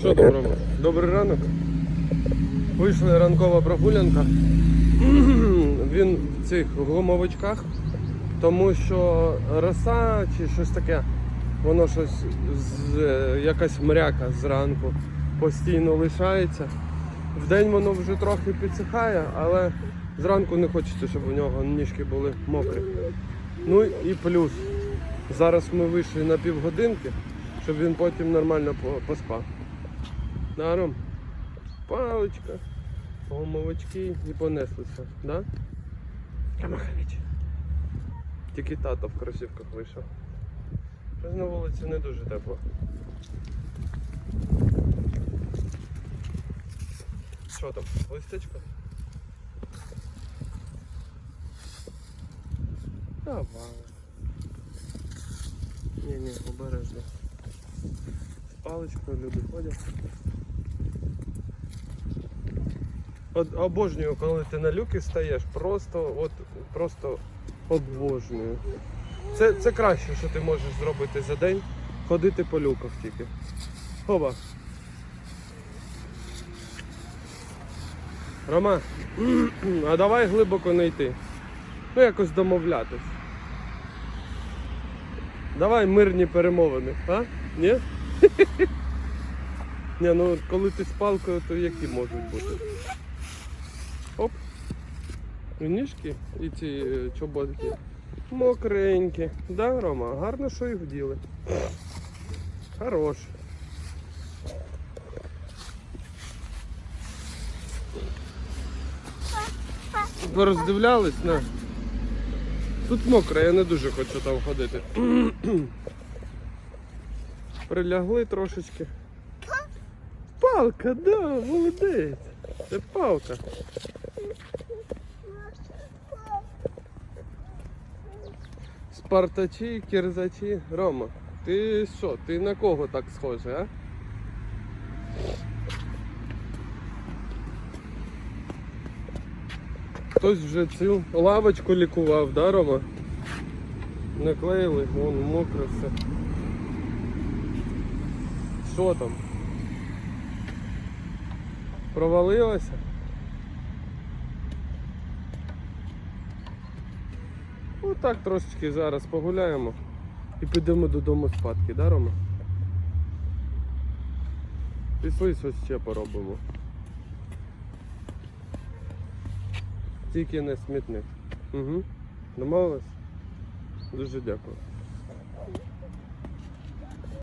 Що там, Рома? Добрий ранок. Вийшла ранкова прогулянка. Він в цих гумовичках, тому що роса чи щось таке, воно щось з, якась мряка зранку постійно лишається. Вдень воно вже трохи підсихає, але зранку не хочеться, щоб у нього ніжки були мокрі. Ну і плюс. Зараз ми вийшли на півгодинки, щоб він потім нормально поспав. Даром. Паличка, гумовички і понеслися, да? Камахович. Тільки тато в кросівках вийшов. Щось на вулиці не дуже тепло. Що там, листечко? Давай. Ні, ні, обережно. З паличкою люди ходять. От обожнюю, коли ти на люки стаєш, просто от просто обожнюю. Це, це краще, що ти можеш зробити за день, ходити по люках тільки. Хоба. Рома, а давай глибоко не йти. Ну якось домовлятись. Давай мирні перемовини, а? Ні? Ні, ну коли ти з палкою, то які можуть бути? Оп. І ніжки і ці е, чоботки. Мокренькі. Да, Рома? Гарно, що їх вділи. Хорош. Пороздивлялись, на. Тут мокро, я не дуже хочу там ходити. Прилягли трошечки. Палка, да, молодець. Це палка. Спартачі, кірзачі. Рома, ти що, ти на кого так схожий, а? Хтось вже цю лавочку лікував, да, Рома? Наклеїли, вон мокре все. Що там? Провалилося? Отак трошечки зараз погуляємо і підемо додому спадки, да, Рома? Пішли щось ще поробимо. Тільки не смітник. Угу. Домовились? Дуже дякую.